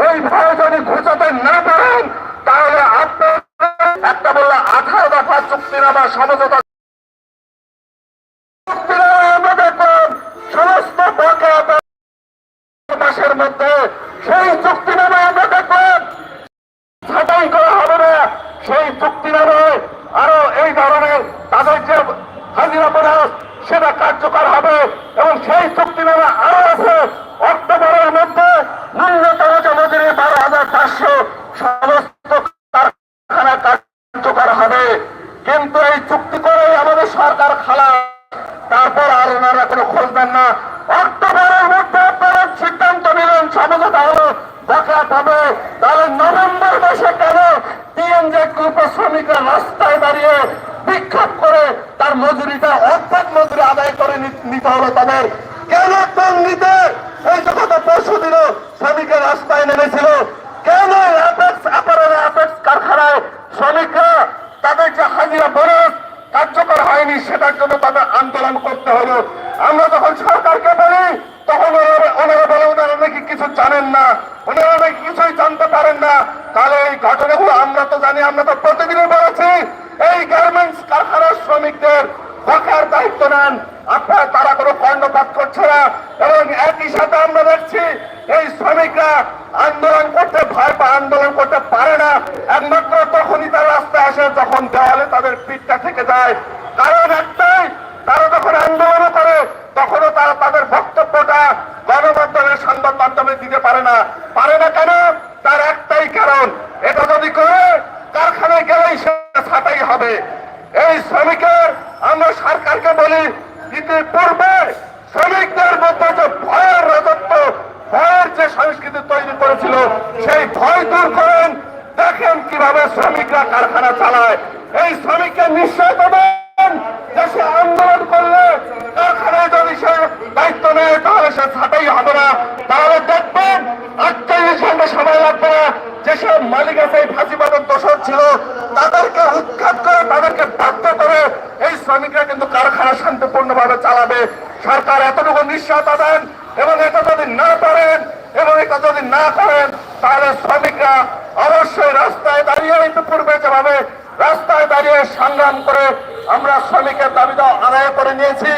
এই ভয় যদি ঘুচাতে না পারেন, তাহলে আপনার একটা বলল আঠারো দফা চুক্তিনামা সমঝোতা সেই করা হবে আরও এই ধরনের তাদের যে সেটা কার্যকর হবে এবং সেই চুক্তিনামা আরও আছে অক্টোবরের মধ্যে ন্যূনতম যে মজুরি বারো হাজার পাঁচশো সমস্ত কারখানা কার্যকর হবে কিন্তু এই চুক্তি করেই আমাদের সরকার খালা তারপর আর ওনারা কোনো খোঁজ দেন না। অক্টোবরের মধ্যে আপনারা সিদ্ধান্ত নিলেন সমঝোতা হলো বকেয়া পাবে। তাহলে নভেম্বর মাসে কেন টিএনজে গ্রুপের শ্রমিকরা রাস্তায় দাঁড়িয়ে বিক্ষোভ করে তার মজুরিটা অর্ধেক মজুরি আদায় করে নিতে হবে তাদের? কেন নিতে? এই যে গত পরশু দিনও শ্রমিকের রাস্তায় নেমেছিল কেন অ্যাপেক্স অ্যাপারেল অ্যাপেক্স কারখানায় শ্রমিকরা তাদের যে হাজিরা বোনাস কার্যকর হয়নি সেটার জন্য তাদের আন্দোলন করতে হলো আমরা যখন সরকারকে বলি তখন ওনারা- ওনারা বলে ওনারা নাকি কিছু জানেন না ওনারা নাকি কিছুই জানতে পারেন না তাহলে এই ঘটনাগুলো আমরা তো জানি আমরা তো প্রতিদিনই বলেছি এই গার্মেন্টস কারখানার শ্রমিকদের বকেয়ার দায়িত্ব নেন আপনার তারা কোনো কর্ণপাত না এবং একই সাথে আমরা দেখছি এই শ্রমিকরা আন্দোলন করতে ভয় পা আন্দোলন করতে পারে না। একমাত্র তখনই তার রাস্তায় আসে যখন দেওয়ালে তাদের পিঠটা থেকে যায়। কারণ একটাই, তারা যখন আন্দোলন করে, তখনও তারা তাদের বক্তব্যটা গণমাধ্যমের সংবাদ মাধ্যমে দিতে পারে না কেন তার একটাই কারণ এটা যদি করে কারখানায় গেলেই সেটা ছাটাই হবে এই শ্রমিকের আমরা সরকারকে বলি ইতিপূর্বে শ্রমিকদের মধ্যে যে ভয়ের রাজত্ব ভয়ের যে সংস্কৃতি তৈরি করেছিল সেই ভয় দূর করেন। দেখেন কীভাবে শ্রমিকরা কারখানা চালায়। এই শ্রমিককে নিশ্চয় সে আন্দোলন করলে কারখানায় যদি সে দায়িত্ব নেয়, তাহলে সে ছাটাই হবে না। তাহলে দেখবেন আটচল্লিশ ঘণ্টা সময় লাগবে। না যেসব মালিক আছে ফাঁসিবাদের দোষর ছিল, তাদেরকে উৎখাত করে, তাদেরকে বাধ্য করে এই শ্রমিকরা কিন্তু কারখানা শান্তিপূর্ণভাবে চালাবে। সরকার এতটুকু নিশ্চয়তা দেন এবং এটা যদি না পারেন এবং এটা যদি না করেন তাহলে শ্রমিকরা অবশ্যই রাস্তায় দাঁড়িয়ে পূর্বে যেভাবে রাস্তায় দাঁড়িয়ে সংগ্রাম করে আমরা শ্রমিকের দাবিটা আদায় করে নিয়েছি,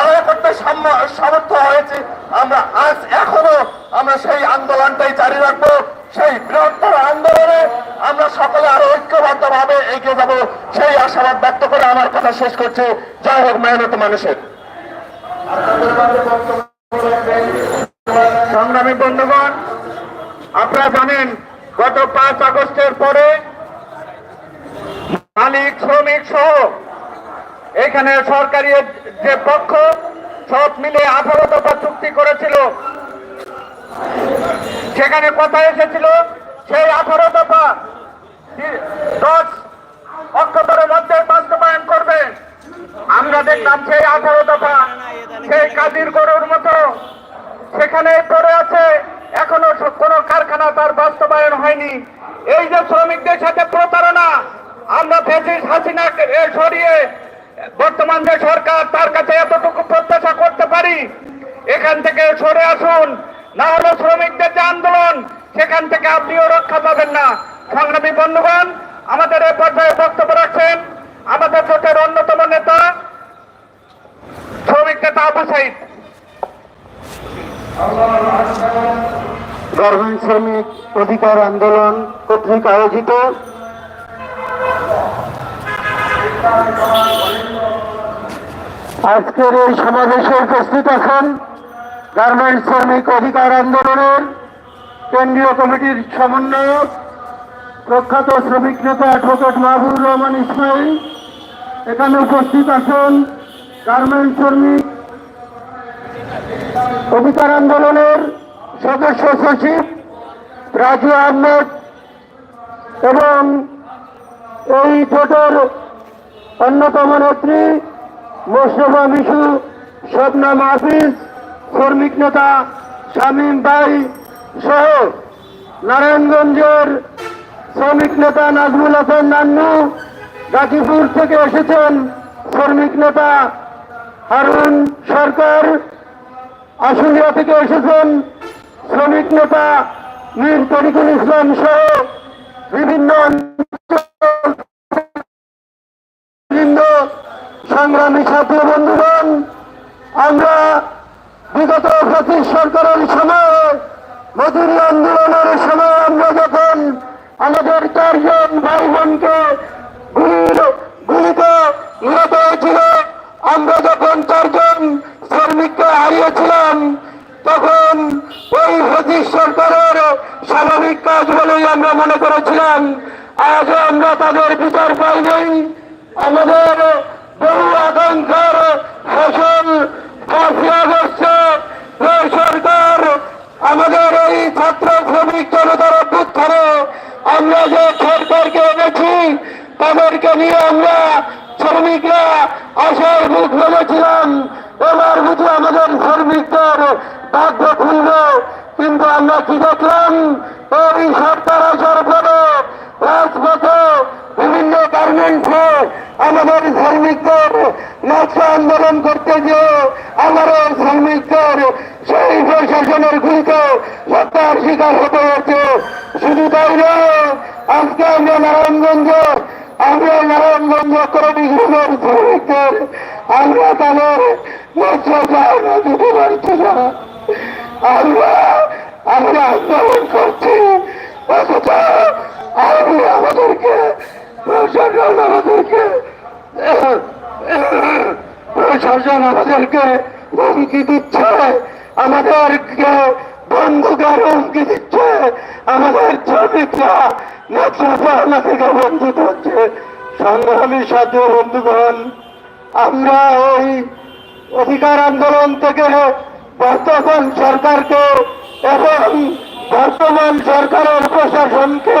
আদায় করতে সমর্থ হয়েছি। আমরা আজ এখনও আমরা সেই আন্দোলনটাই জারি রাখব, সেই বৃহত্তর আন্দোলনে আমরা সকলে আরও ঐক্যবদ্ধ ভাবে এগিয়ে যাব। সেই আশাবাদ ব্যক্ত করে আমার কথা শেষ করছি। জয় হোক, মেহনত মানুষের। সংগ্রামী বন্ধুগণ আপনারা জানেন, গত পাঁচ আগস্টের পরে মালিক, শ্রমিক সহ এখানে সরকারি যে পক্ষ, সব মিলে আঠারো দফা চুক্তি করেছিল। সেখানে কথা এসেছিল, সেই আঠারো দফা দশ অক্টোবরের মধ্যে বাস্তবায়ন করবে। আমরা দেখলাম সেই আঠারো দফা, সেই কাজীর গরুর মতো। সেখানে পড়ে আছে কোনো কারখানা তার বাস্তবায়ন হয়নি। এই যে শ্রমিকদের সাথে প্রতারণা, আমরা হাসিনা সরিয়ে বর্তমান যে সরকার, তার কাছে এতটুকু প্রত্যাশা করতে পারি, এখান থেকে সরে আসুন। না হলে শ্রমিকদের যে আন্দোলন, সেখান থেকে আপনিও রক্ষা পাবেন না। সংগ্রামী বন্ধুগণ, আমাদের এ পর্যায়ে বক্তব্য রাখছেন আমাদের জোটের অন্যতম নেতা, শ্রমিক নেতা আবু সাইদ। গার্মেন্ট শ্রমিক অধিকার আন্দোলন কর্তৃক আয়োজিত আজকের এই সমাবেশে উপস্থিত আছেন গার্মেন্ট শ্রমিক অধিকার আন্দোলনের কেন্দ্রীয় কমিটির সমন্বয়ক প্রখ্যাত শ্রমিক নেতা অ্যাডভোকেট মাহবুব রহমান ইসমাইল। এখানে উপস্থিত আছেন গার্মেন্ট শ্রমিক অধিকার আন্দোলনের সদস্য সচিব রাজু আহমেদ এবং এই জোটের অন্যতম নেত্রী মোস্তফা মিশু, শবনাম হাফিজ, শ্রমিক নেতা শামীম ভাই সহ নারায়ণগঞ্জের শ্রমিক নেতা নাজমুল হাসান নান্নু, গাজীপুর থেকে এসেছেন শ্রমিক নেতা হারুন সরকার। আশুলিয়া থেকে এসেছেন শ্রমিক নেতা মীর তরিকুল ইসলাম সহ বিভিন্ন সংগ্রামী ছাত্র বন্ধুগণ, আমরা বিগত ব্রিটিশ সরকারের সময় মজুরি আন্দোলনের সময় আমরা যখন আমাদের চারজন ভাই বোনকে গুলির গুলিতে নিহত হয়েছিল আমরা যখন চারজন শ্রমিককে হারিয়েছিলাম তখন ওই ব্রিটিশ সরকারের স্বাভাবিক কাজ বলেই আমরা মনে করেছিলাম আজ আমরা তাদের বিচার পাই নাই আমাদের বহু আকাঙ্ক্ষার ফসল পাঁচই আগস্টে সরকার আমাদের এই ছাত্র শ্রমিক জনতার অভ্যুত্থানে আমরা যে সরকারকে এনেছি, তাদেরকে নিয়ে আমরা শ্রমিকরা আশার মুখ ভেবেছিলাম এবার বুঝি আমাদের শ্রমিকদের ভাগ্য খুলল কিন্তু আমরা কি দেখলাম? এই সরকার আসার গার্মেন্টসে আমাদের শ্রমিকদের নকশা আন্দোলন করতে যে আমাদের শ্রমিকদের সেই প্রশাসনের গুলিতে হত্যার শিকার হতে হচ্ছে শুধু তাই নয়, আজকে আমরা নারায়ণগঞ্জ আমরা নারায়ণগঞ্জ করণী গ্রুপের শ্রমিকদের আমরা তাদের চাওনা দিতে পারছি না। আমরা আমরা আন্দোলন করছি, অথচ আমাদেরকে প্রশাসন আমাদেরকে প্রশাসন আমাদেরকে হুমকি দিচ্ছে। আমাদেরকে বন্ধুকার হুমকি দিচ্ছে আমাদের শ্রমিকরা নেত্রকোনা থেকে বঞ্চিত হচ্ছে। সংগ্রামী সাথে বন্ধুগণ, আমরা এই অধিকার আন্দোলন থেকে বর্তমান সরকারকে এবং বর্তমান সরকারের প্রশাসনকে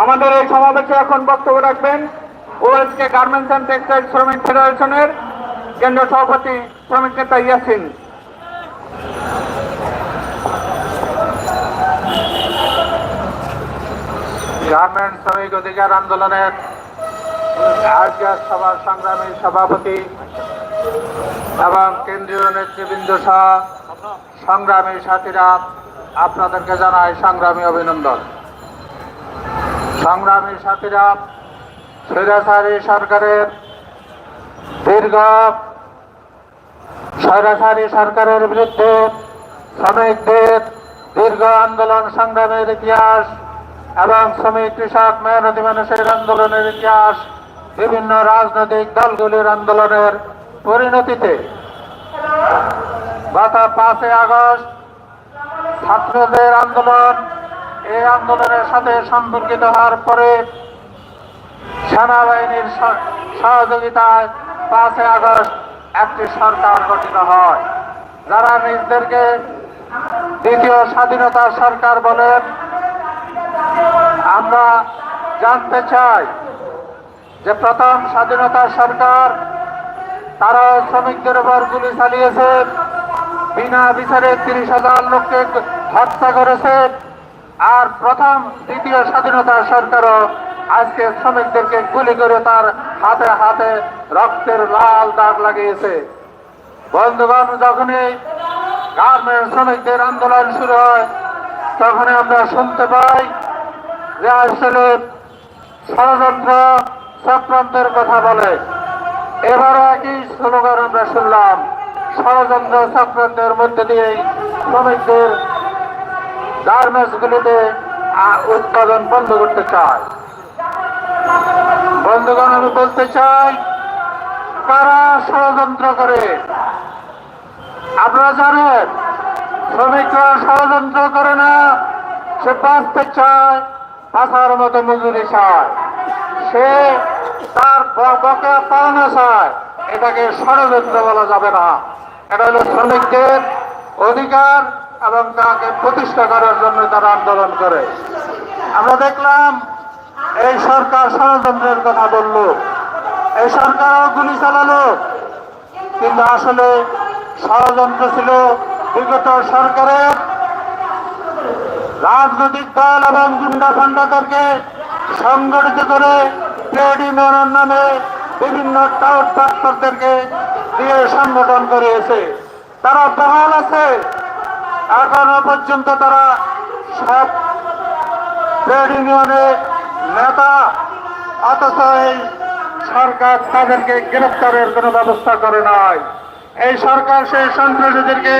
আমাদের এই সমাবেশে এখন বক্তব্য রাখবেন ওএসকে গার্মেন্টস অ্যান্ড টেক্সটাইল শ্রমিক ফেডারেশনের কেন্দ্রীয় সভাপতি শ্রমিক নেতা ইয়াসিন। গার্মেন্টস শ্রমিক অধিকার আন্দোলনের আজকের সভার সংগ্রামী সভাপতি এবং কেন্দ্রীয় নেতৃবৃন্দ সহ সংগ্রামী সাথীরা আপনাদেরকে জানায় সংগ্রামী অভিনন্দন। সংগ্রামী সাথীরা, স্বৈরাচারী সরকারের দীর্ঘ স্বৈরাচারী সরকারের বিরুদ্ধে শ্রমিকদের দীর্ঘ আন্দোলন সংগ্রামের ইতিহাস এবং শ্রমিক কৃষক মেহনতি মানুষের আন্দোলনের ইতিহাস বিভিন্ন রাজনৈতিক দলগুলির আন্দোলনের পরিণতিতে গত পাঁচই আগস্ট ছাত্রদের আন্দোলন এই আন্দোলনের সাথে সম্পর্কিত হওয়ার পরে সেনাবাহিনীর সহযোগিতায় পাঁচই আগস্ট একটি সরকার গঠিত হয়। যারা নিজদেরকে দ্বিতীয় স্বাধীনতা সরকার বলেন, আমরা জানতে চাই যে প্রথম স্বাধীনতা সরকার তারা শ্রমিকদের উপর গুলি চালিয়েছে, বিনা বিচারে তিরিশ হাজার লোককে হত্যা করেছে। আর প্রথম, দ্বিতীয় স্বাধীনতা সরকারও আজকে শ্রমিকদেরকে গুলি করে তার হাতে হাতে রক্তের লাল দাগ লাগিয়েছে। বন্ধুগণ, যখনই গার্মেন্ট শ্রমিকদের আন্দোলন শুরু হয়, তখনই আমরা শুনতে পাই যে আসলে ষড়যন্ত্র চক্রান্তের কথা বলে। এবারও একই স্লোগান আমরা শুনলাম, ষড়যন্ত্র চক্রান্তের মধ্যে দিয়েই শ্রমিকদের গার্মেন্টসগুলিতে উৎপাদন বন্ধ করতে চায়। বন্ধুগণ, আমি বলতে চাই কারা ষড়যন্ত্র করে। আপনারা জানেন, শ্রমিকরা ষড়যন্ত্র করে না, সে বাঁচতে চায়, বাঁচার মতো মজুরি চায়। সে তার বকেয়া পাওনা চায়, এটাকে ষড়যন্ত্র বলা যাবে না। এটা হলো শ্রমিকদের অধিকার এবং তাকে প্রতিষ্ঠা করার জন্য তারা আন্দোলন করে। আমরা দেখলাম, এই সরকার ষড়যন্ত্রের কথা বলল। এই সরকারও গুলি চালালো। কিন্তু আসলে ষড়যন্ত্র ছিল বিগত সরকারের। রাজনৈতিক দল এবং গুন্ডা ফান্ডাদেরকে সংগঠিত করে ট্রেড ইউনিয়নের নামে বিভিন্ন টাউট ফ্যাক্টরদেরকে দিয়ে সংগঠন করিয়েছে। তারা বহাল আছে। এখনও পর্যন্ত তারা সব ট্রেড ইউনিয়নের নেতা, অথচ এই সরকার তাদেরকে গ্রেপ্তারের কোনো ব্যবস্থা করে নাই। এই সরকার সেই সন্ত্রাসীদেরকে